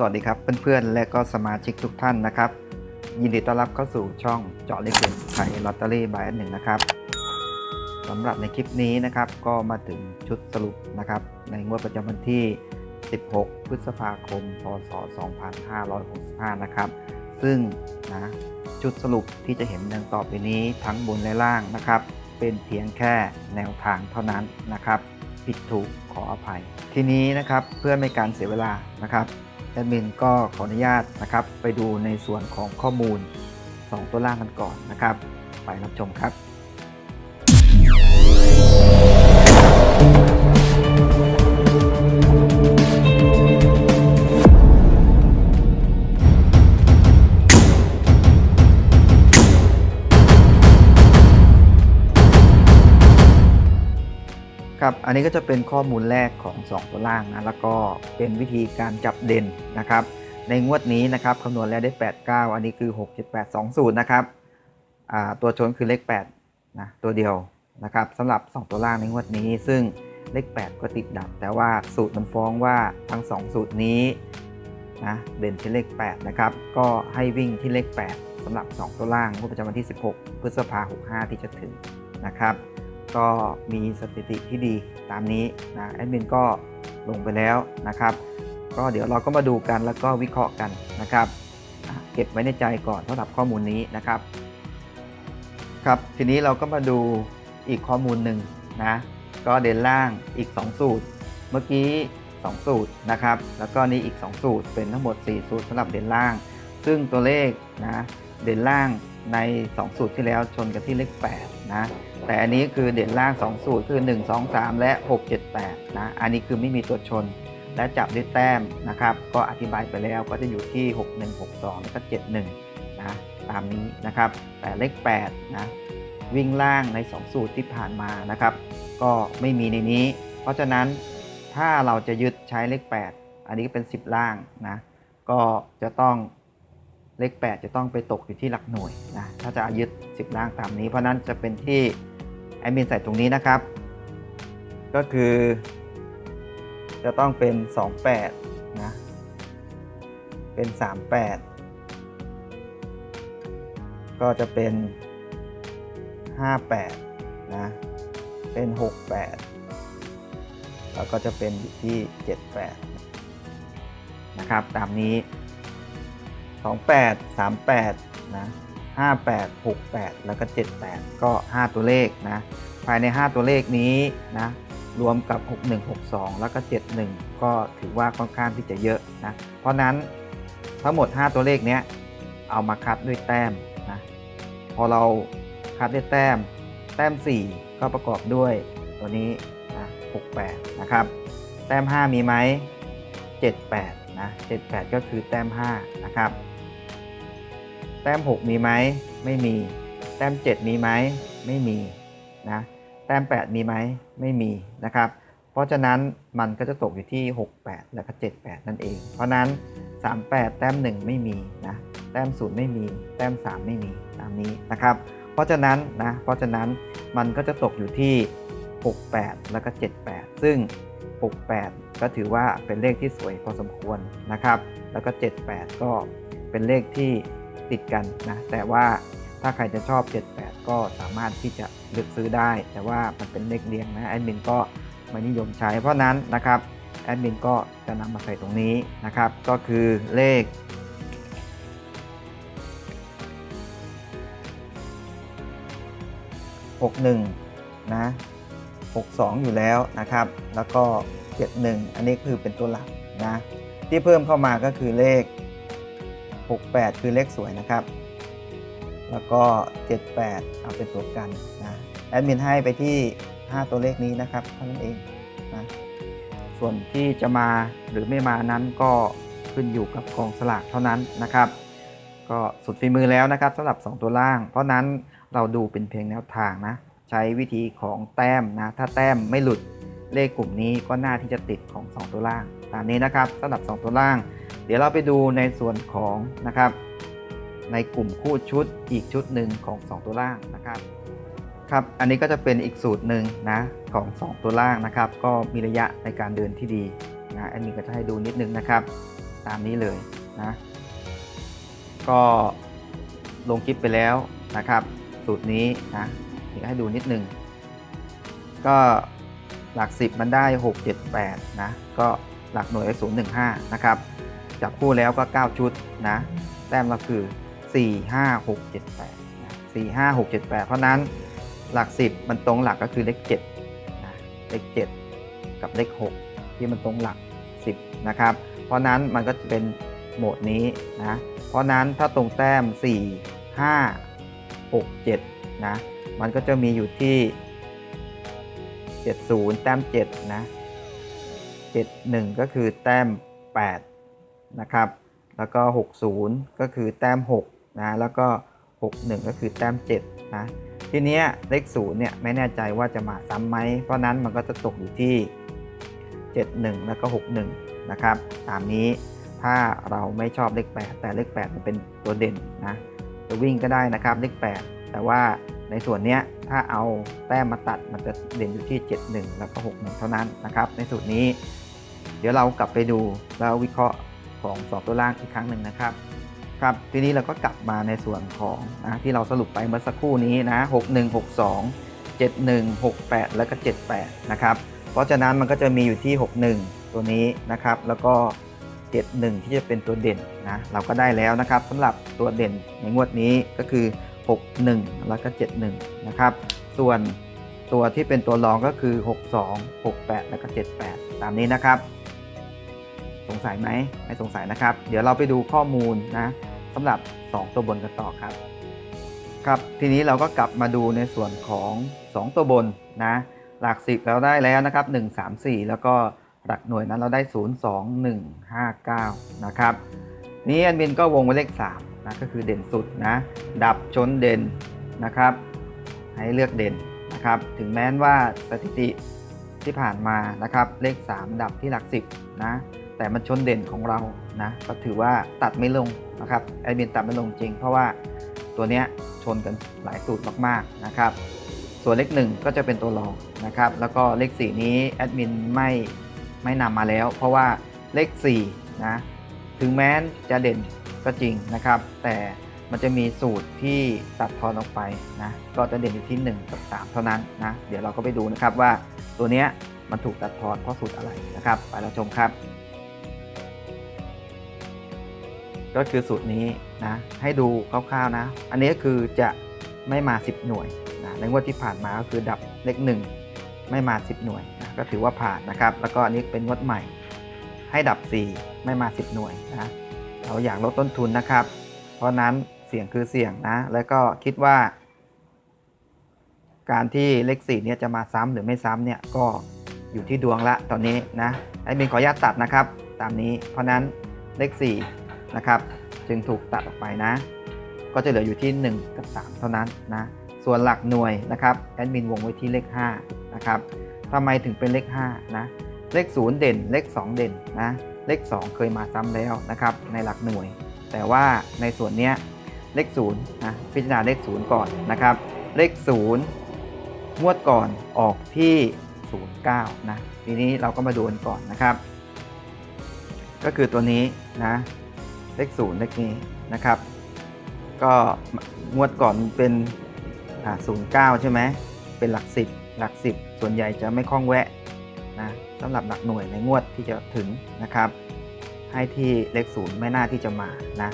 สวัสดีครับเพื่อนๆ และก็สมาชิกทุกท่านนะครับ ยินดีต้อนรับเข้าสู่ช่องเจาะเลขเด่นไทยลอตเตอรี่บายอันหนึ่งนะครับสำหรับในคลิปนี้นะครับก็มาถึงชุดสรุปนะครับ ในงวดประจำวันที่ 16 พฤษภาคม พศ 2565 นะครับ ซึ่งนะชุดสรุปที่จะเห็นดังต่อไปนี้ทั้งบนและล่างนะครับ เป็นเพียงแค่แนวทางเท่านั้นนะครับ ผิดถูกขออภัย ทีนี้นะครับเพื่อไม่การเสียเวลานะครับ แอดมินก็ขออนุญาตนะครับ ไปดูในส่วนของข้อมูล 2 ตัวล่างกันก่อนนะครับ ไปรับชมครับ ครับ อันนี้ก็จะเป็นข้อมูลแรกของ 2 ตัวล่างนะ แล้วก็เป็นวิธีการจับเด่นนะครับ ในงวดนี้นะครับคำนวณแล้วได้ 8 9 อันนี้คือ 6 7 8 2 0 นะครับ ตัวชนคือเลข8นะตัวเดียวนะครับสำหรับ 2 ตัวล่างในงวดนี้ ซึ่งเลข 8 ก็ติดดับ แต่ว่าสูตรมันฟ้องว่าทั้ง 2 สูตรนี้นะเด่นที่เลข 8 นะครับ ก็ให้วิ่งที่เลข 8สำหรับ 2 ตัวล่างงวดประจำวันที่ 16 พฤษภาคม65 ที่จะถึงนะครับ ก็มีสถิติที่ดีตามนี้นะแอดมินก็ลงไปแล้วนะครับ ก็เดี๋ยวเราก็มาดูกันแล้วก็วิเคราะห์กันนะครับ เก็บไว้ในใจก่อนสำหรับข้อมูลนี้นะครับครับทีนี้เราก็มาดูอีกข้อมูลหนึ่งนะก็เด่นล่างอีก 2 สูตร เมื่อกี้ 2 สูตรนะครับ แล้วก็นี้อีก 2 สูตรเป็นทั้งหมด 4 สูตรสำหรับเด่นล่าง ซึ่งตัวเลขนะเด่นล่าง ใน 2 สูตรที่แล้วชนกันที่เลข8นะแต่อันนี้คือเด่นล่าง 2 สูตรคือ 1 2 3 และ 6 7 8นะอันนี้คือไม่มีตัวชนและจับด้วยแต้มนะครับ ก็อธิบายไปแล้วก็จะอยู่ที่ 61 62แล้วก็71นะตามนี้นะครับ แต่เลข8นะวิ่งล่างใน 2 สูตรที่ผ่านมานะครับ ก็ไม่มีในนี้ เพราะฉะนั้นถ้าเราจะยึดใช้เลข 8 อันนี้ก็เป็น 10 ล่างนะก็จะต้อง เลข 8 จะต้องไปตกอยู่ที่หลักหน่วยนะถ้าจะยึด 10 ล่างตามนี้ เพราะนั้นจะเป็นที่แอดมินใส่ตรงนี้นะครับ ก็คือ จะต้องเป็น 28 นะ เป็น 38 ก็จะเป็น 58 นะ เป็น 68 แล้วก็จะเป็นอยู่ที่ 78 นะครับ ตามนี้ 28 38นะ58 68 แล้วก็ 78 ก็ 5 ตัวเลขนะภายใน 5 ตัวเลขนี้นะรวมกับ 6162 แล้วก็ 71 ก็ถือว่าค่อนข้างที่จะเยอะนะเพราะนั้นทั้งหมด 5 ตัวเลขเนี้ยเอามาคัดด้วยแต้มนะพอเราคัดด้วยแต้ม แต้ม 4 ก็ประกอบด้วยตัวนี้นะ68 นะครับ แต้ม 5 มีไหม78 นะ 78 ก็คือแต้ม 5 นะครับ ต้ม 6 มีไหมไม่มี แต้ม 7 มีไหมไม่มีนะแต้ม 8 มีไหมไม่มีนะครับเพราะฉะนั้นมันก็จะตกอยู่ที่ 68 แล้วก็ 78 นั่นเอง เพราะนั้น 38 แต้ม 1 ไม่มีนะแต้ม 0 ไม่มี แต้ม 3 ไม่มีตามนี้นะครับ เพราะฉะนั้นนะเพราะฉะนั้นมันก็จะตกอยู่ที่ 68 แล้วก็ 78 ซึ่ง 68 ก็ถือว่าเป็นเลขที่สวยพอสมควรนะครับ แล้วก็ 78 ก็เป็นเลขที่ ติดกันนะแต่ว่าถ้าใครจะชอบ 78 ก็สามารถที่จะเลือกซื้อได้ แต่ว่ามันเป็นเลขเรียงนะแอดมินก็ไม่นิยมใช้ เพราะนั้นนะครับแอดมินก็จะนำมาใส่ตรงนี้นะครับ ก็คือเลข 61 นะ 62 อยู่แล้วนะครับ แล้วก็ 71 อันนี้คือเป็นตัวหลักนะ ที่เพิ่มเข้ามาก็คือเลข 68 คือเลขสวยนะครับ แล้วก็ 78 เอาเป็นตัวกันนะแอดมินให้ไปที่ 5 ตัวเลขนี้นะครับเท่านั้นเองนะส่วนที่จะมาหรือไม่มานั้นก็ขึ้นอยู่กับกองสลากเท่านั้นนะครับ ก็สุดฝีมือแล้วนะครับสำหรับ 2 ตัวล่าง เพราะนั้นเราดูเป็นเพียงแนวทางนะ ใช้วิธีของแต้มนะ ถ้าแต้มไม่หลุดเลขกลุ่มนี้ก็น่าที่จะติดของ 2 ตัวล่างตามนี้นะครับสำหรับ 2 ตัวล่าง เดี๋ยวเราไปดูในส่วนของนะครับในกลุ่มคู่ชุดอีกชุดหนึ่งของ 2 ตัวล่างนะครับครับ อันนี้ก็จะเป็นอีกสูตรหนึ่งนะของ 2 ตัวล่างนะครับ ก็มีระยะในการเดินที่ดีนะอันนี้ก็จะให้ดูนิดนึงนะครับ ตามนี้เลยนะก็ลงคลิปไปแล้วนะครับ สูตรนี้นะเดี๋ยวให้ดูนิดนึงก็หลัก 10 มันได้ 6 7 8นะก็หลักหน่วย0 1 5นะครับ จับคู่แล้วก็ 9 ชุดนะแต้มก็คือ 4 5 6 7 8นะ4 5 6 7 8 เพราะนั้นหลัก 10 มันตรงหลักก็คือเลข7นะเลข7 กับเลข 6 ที่มันตรงหลัก 10 นะครับ เพราะนั้นมันก็จะเป็นโหมดนี้นะเพราะนั้นถ้าตรงแต้ม 4 5 6 7นะมันก็จะมีอยู่ที่ 70 แต้ม7นะ71 ก็คือแต้ม 8 นะครับ แล้วก็ 60 ก็คือแต้ม6นะแล้วก็ 61 ก็คือแต้ม7นะทีนี้เลข0เนี่ยไม่แน่ใจว่าจะมาซ้ำไหมเพราะนั้นมันก็จะตกอยู่ที่ 71 แล้วก็ 61 นะครับ ตามนี้ถ้าเราไม่ชอบเลข 8 แต่เลข8มันเป็นตัวเด่นนะจะวิ่งก็ได้นะครับเลข 8 แต่ว่าในส่วนนี้ถ้าเอาแต้มมาตัดมันจะเด่นอยู่ที่ 71 แล้วก็ 61 เท่านั้นนะครับ ในสูตรนี้ เดี๋ยวเรากลับไปดูแล้ววิเคราะห์ ของสอบตัวล่างอีกครั้งหนึ่งนะครับครับทีนี้เราก็กลับมาในส่วนของนะที่เราสรุปไปเมื่อสักครู่นี้นะ61 62 71 68 แล้วก็ 78 นะครับ เพราะฉะนั้นมันก็จะมีอยู่ที่ 61 ตัวนี้นะครับ แล้วก็ 71 ที่จะเป็นตัวเด่นนะ เราก็ได้แล้วนะครับสำหรับตัวเด่นในงวดนี้ก็คือ 61 แล้วก็ 71 นะครับ ส่วนตัวที่เป็นตัวรองก็คือ 62 68 แล้วก็ 78 ตามนี้นะครับ สงสัยไหมไม่สงสัยนะครับ เดี๋ยวเราไปดูข้อมูลนะสำหรับ 2 ตัวบนกันต่อครับ ครับทีนี้เราก็กลับมาดูในส่วนของ 2 ตัวบนนะหลักสิบเราได้แล้วนะครับ 1 3 4 แล้วก็หลักหน่วยนั้นเราได้ 0 2 1 5 9 นะครับ นี้แอดมินก็วงไว้เลข3นะก็คือเด่นสุดนะดับชนเด่นนะครับ ให้เลือกเด่นนะครับ ถึงแม้ว่าสถิติที่ผ่านมานะครับ เลข 3 ดับที่หลัก 10 นะ แต่มันชนเด่นของเรานะก็ถือว่าตัดไม่ลงนะครับแอดมินตัดไม่ลงจริง เพราะว่าตัวเนี้ยชนกันหลายสูตรมากๆนะครับ ส่วนเลข1ก็จะเป็นตัวรองนะครับ แล้วก็เลข 4 นี้แอดมินไม่ไม่นำมาแล้ว เพราะว่าเลข4นะถึงแม้จะเด่นก็จริงนะครับ แต่มันจะมีสูตรที่ตัดทอนออกไปนะก็จะเด่นอยู่ที่ 1 กับ 3 เท่านั้นนะเดี๋ยวเราก็ไปดูนะครับว่าตัวเนี้ยมันถูกตัดทอนเพราะสูตรอะไรนะครับ ไปเราชมครับ ก็คือสูตรนี้นะให้ดูคร่าวๆนะ อันนี้ก็คือจะไม่มา 10 หน่วยนะในงวดที่ผ่านมาก็คือดับเลข1ไม่มา 10 หน่วยนะก็ถือว่าผ่านนะครับ แล้วก็อันนี้เป็นงวดใหม่ ให้ดับ 4 ไม่มา 10 หน่วยนะเราอยากลดต้นทุนนะครับ เพราะนั้นเสี่ยงคือเสี่ยงนะ แล้วก็คิดว่า การที่เลข4เนี่ยจะมาซ้ำหรือไม่ซ้ำเนี่ยก็อยู่ที่ดวงละตอนนี้นะไอ้มินขออนุญาตตัดนะครับ ตามนี้เพราะนั้นเลข4 นะครับ จึงถูกตัดออกไปนะ ก็จะเหลืออยู่ที่ 1 กับ 3 เท่านั้นนะ ส่วนหลักหน่วยนะครับแอดมินวงไว้ที่เลข5นะครับทำไมถึงเป็นเลข5นะเลข 0 เด่น เลข 2 เด่นนะเลข 2 เคยมาซ้ำแล้วนะครับในหลักหน่วย แต่ว่าในส่วนเนี้ยเลข0นะพิจารณาเลข 0 ก่อนนะครับ เลข 0 งวดก่อนออกที่ 09นะทีนี้เราก็มาดูกันก่อนนะครับ ก็คือตัวนี้นะ เลข0เลขนี้นะครับ ก็งวดก่อนเป็นอ่า09ใช่ไหมเป็นหลัก10หลัก10ส่วนใหญ่จะไม่คล่องแวะนะสำหรับหลักหน่วยในงวดที่จะถึงนะครับ ให้ที่เลข0ไม่น่าที่จะมานะ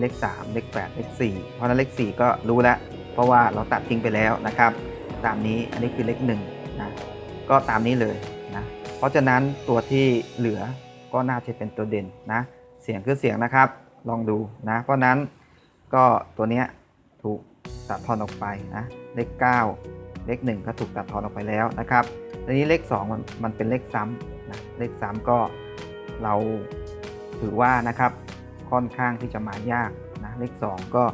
เลข3เลข8เลข4เพราะฉะนั้นเลข 4 ก็รู้แล้ว เพราะว่าเราตัดทิ้งไปแล้วนะครับ ตามนี้อันนี้คือเลข1นะก็ตามนี้เลยนะเพราะฉะนั้นตัวที่เหลือก็น่าจะเป็นตัวเด่นนะเสียงคือเสียงนะครับ ลองดูนะ เพราะนั้นก็ตัวเนี้ยถูกตัดทอนออกไปนะเลข 9 เลข 1 ก็ถูกตัดทอนออกไปแล้วนะครับทีนี้เลข 2 มันมันเป็นเลขซ้ำนะเลข 3 ก็เราถือว่านะครับค่อนข้างที่จะมายากนะเลข 2 ก็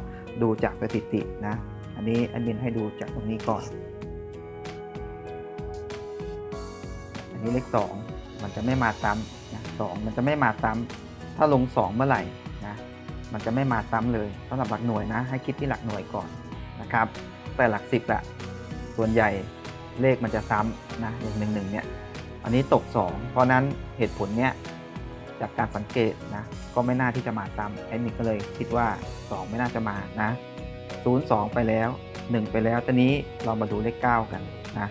ดูจากสถิตินะอันนี้แอดมินให้ดูจากตรงนี้ก่อน อันนี้เลข 2 มันจะไม่มาซ้ำนะสองมันจะไม่มาซ้ำถ้าลง 2 เมื่อไหร่ มันจะไม่มาซ้ำเลยสำหรับหลักหน่วยนะ ให้คิดที่หลักหน่วยก่อนนะครับ แต่หลัก10อะส่วนใหญ่เลขมันจะซ้ำนะอย่างหนึ่งหนึ่งเนี่ยอันนี้ตก 2 เพราะนั้นเหตุผลเนี้ยจากการสังเกตนะก็ไม่น่าที่จะมาซ้ำแอดมินก็เลยคิดว่า 2 ไม่น่าจะมานะ02 ไปแล้ว 1 ไปแล้วตอนนี้เรามาดูเลข 9 กันนะ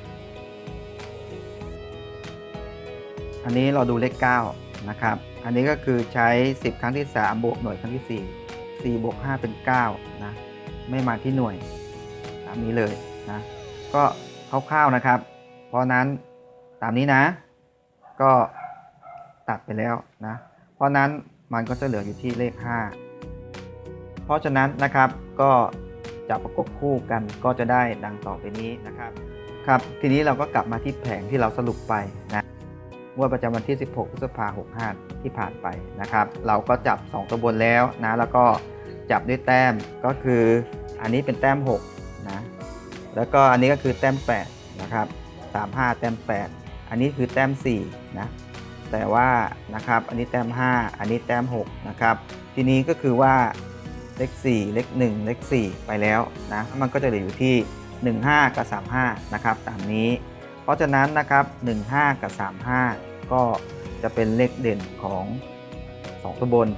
อันนี้เราดูเลข 9 นะครับ อันนี้ก็คือใช้ 10 ครั้งที่ 3 บวกหน่วยครั้งที่ 4 4บวก5เป็น9นะไม่มาที่หน่วยตามนี้เลยนะก็คร่าวๆนะครับ เพราะนั้นตามนี้นะ ก็ตัดไปแล้วนะเพราะนั้นมันก็จะเหลืออยู่ที่เลข 5 เพราะฉะนั้นนะครับก็จะประกบคู่กันก็จะได้ดังต่อไปนี้นะครับครับ ทีนี้เราก็กลับมาที่แผงที่เราสรุปไปนะ งวดประจำวันที่ 16 พฤษภาคม 65 ที่ผ่านไปนะครับ เราก็จับ 2 ตัวบนแล้วนะ แล้วก็จับด้วยแต้มก็คืออันนี้เป็นแต้ม 6 นะ แล้วก็อันนี้ก็คือแต้ม 8 นะครับ 35 แต้ม 8 อันนี้คือแต้ม 4 นะ แต่ว่านะครับ อันนี้แต้ม 5 อันนี้แต้ม 6 นะครับ ทีนี้ก็คือว่าเลข4เลข1เลข4 ไปแล้วนะ มันก็จะเหลืออยู่ที่ 15 กับ 35 นะครับ ตามนี้ ราะฉะนั้นนะครับ 15 กับ 35 ก็จะเป็นเลขเด่นของ 2 ตัวบน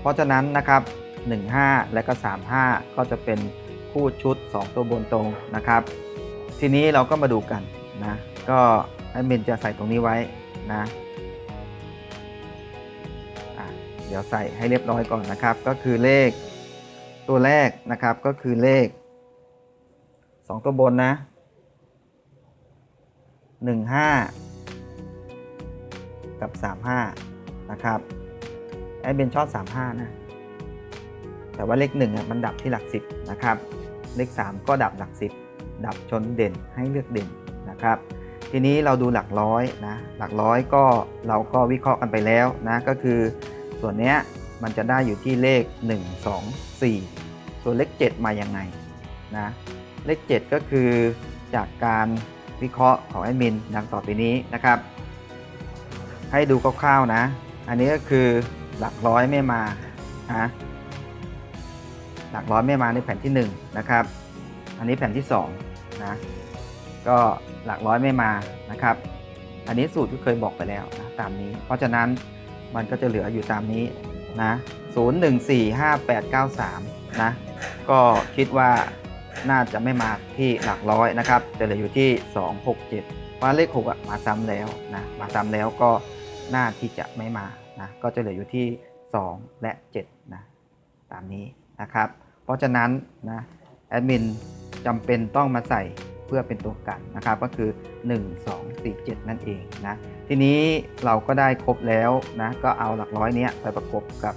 เพราะฉะนั้นนะครับ 15 และก็ 35 ก็จะเป็นคู่ชุด 2 ตัวบนตรงนะครับ ทีนี้เราก็มาดูกันนะก็แอดมินจะใส่ตรงนี้ไว้นะอะเดี๋ยวใส่ให้เรียบร้อยก่อนนะครับ ก็คือเลขตัวแรกนะครับก็คือเลข 2 ตัวบนนะ 15 กับ 35 นะครับแอดมินชอบ 35 นะ แต่ว่าเลข1อะมันดับที่หลัก 10 นะครับ เลข 3 ก็ดับหลัก 10 ดับชนเด่นให้เลือกเด่นนะครับ ทีนี้เราดูหลักร้อยนะ หลักร้อยก็เราก็วิเคราะห์กันไปแล้วนะ ก็คือส่วนเนี้ยมันจะได้อยู่ที่เลข 1 2 4 ส่วนเลข 7 มาอยังไงนะ เลข 7 ก็คือจากการ วิเคราะห์ของแอดมินดังต่อไปนี้นะครับ ให้ดูคร่าวๆนะ อันนี้ก็คือหลักร้อยไม่มานะหลักร้อยไม่มาในแผ่นที่1นะครับ อันนี้แผ่นที่2นะก็หลักร้อยไม่มานะครับ อันนี้สูตรที่เคยบอกไปแล้วนะตามนี้ เพราะฉะนั้นมันก็จะเหลืออยู่ตามนี้นะ0 1 4 5 8 9 3นะก็คิดว่า น่าจะไม่มาที่หลักร้อยนะครับจะเหลืออยู่ที่ 2 6 7เพราะเลข6อะมาซ้ำแล้วนะมาซ้ำแล้วก็น่าที่จะไม่มานะก็จะเหลืออยู่ที่ 2 และ7นะตามนี้นะครับ เพราะฉะนั้นนะแอดมินจำเป็นต้องมาใส่เพื่อเป็นตัวกันนะครับก็คือ 1 2 4 7 นั่นเองนะทีนี้เราก็ได้ครบแล้วนะก็เอาหลักร้อยเนี้ยไปประกบกับ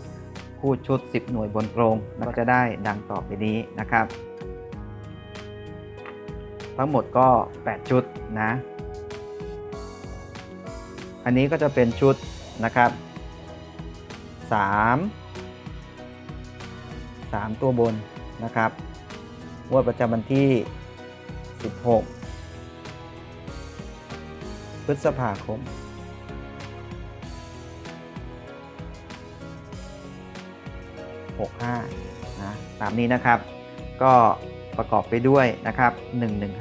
คู่ชุด 10 หน่วยบนกรงแล้วก็จะได้ดังต่อไปนี้นะครับ ทั้งหมดก็ 8 ชุดนะ อันนี้ก็จะเป็นชุดนะครับ 3 3 ตัวบนนะครับงวดประจำวันที่ 16 พฤษภาคม 65 นะ ตามนี้นะครับ ก็ ประกอบไปด้วยนะครับ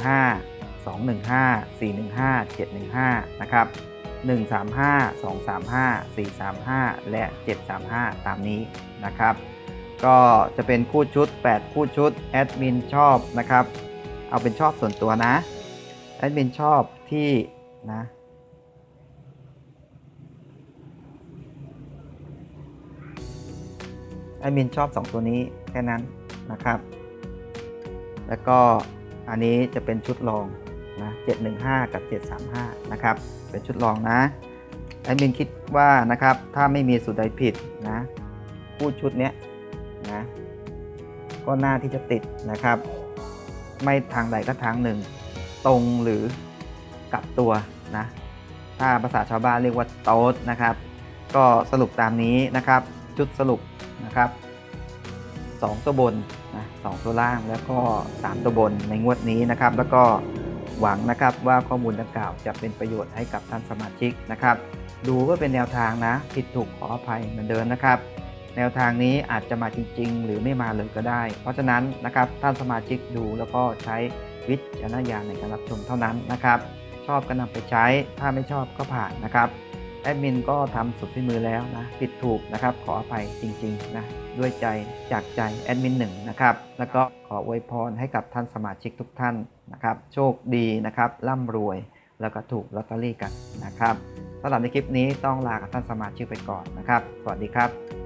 115 215 415 715นะครับ135 235 435 และ 735 ตามนี้นะครับ ก็จะเป็นคู่ชุด 8 คู่ชุดแอดมินชอบนะครับ เอาเป็นชอบส่วนตัวนะแอดมินชอบที่นะแอดมินชอบ 2 ตัวนี้แค่นั้นนะครับ แล้วก็อันนี้จะเป็นชุดรองนะ715 กับ 735 นะครับ เป็นชุดรองนะแอดมินคิดว่านะครับถ้าไม่มีสูตรใดผิดนะคู่ชุดเนี้ยนะก็น่าที่จะติดนะครับ ไม่ทางใดก็ทางหนึ่ง ตรงหรือกลับตัวนะถ้าภาษาชาวบ้านเรียกว่าโต๊ดนะครับ ก็สรุปตามนี้นะครับ ชุดสรุปนะครับ 2 ตัวบนนะสองตัวล่างแล้วก็ 3 ตัวบนในงวดนี้นะครับ แล้วก็หวังนะครับว่าข้อมูลดังกล่าวจะเป็นประโยชน์ให้กับท่านสมาชิกนะครับ ดูเพื่อเป็นแนวทางนะ ผิดถูกขออภัยเหมือนเดิมนะครับ แนวทางนี้อาจจะมาจริง ๆ หรือไม่มาเลยก็ได้ เพราะฉะนั้นนะครับท่านสมาชิกดูแล้วก็ใช้วิจารณญาณในการรับชมเท่านั้นนะครับ ชอบก็นำไปใช้ถ้าไม่ชอบก็ผ่านนะครับ แอดมินก็ทำสุดที่มือแล้วนะผิดถูกนะครับขออภัยจริงๆนะด้วยใจจากใจแอดมินหนึ่งนะครับแล้วก็ขออวยพรให้กับท่านสมาชิกทุกท่านนะครับโชคดีนะครับร่ำรวยแล้วก็ถูกลอตเตอรี่กันนะครับสำหรับในคลิปนี้ต้องลากับท่านสมาชิกไปก่อนนะครับ สวัสดีครับ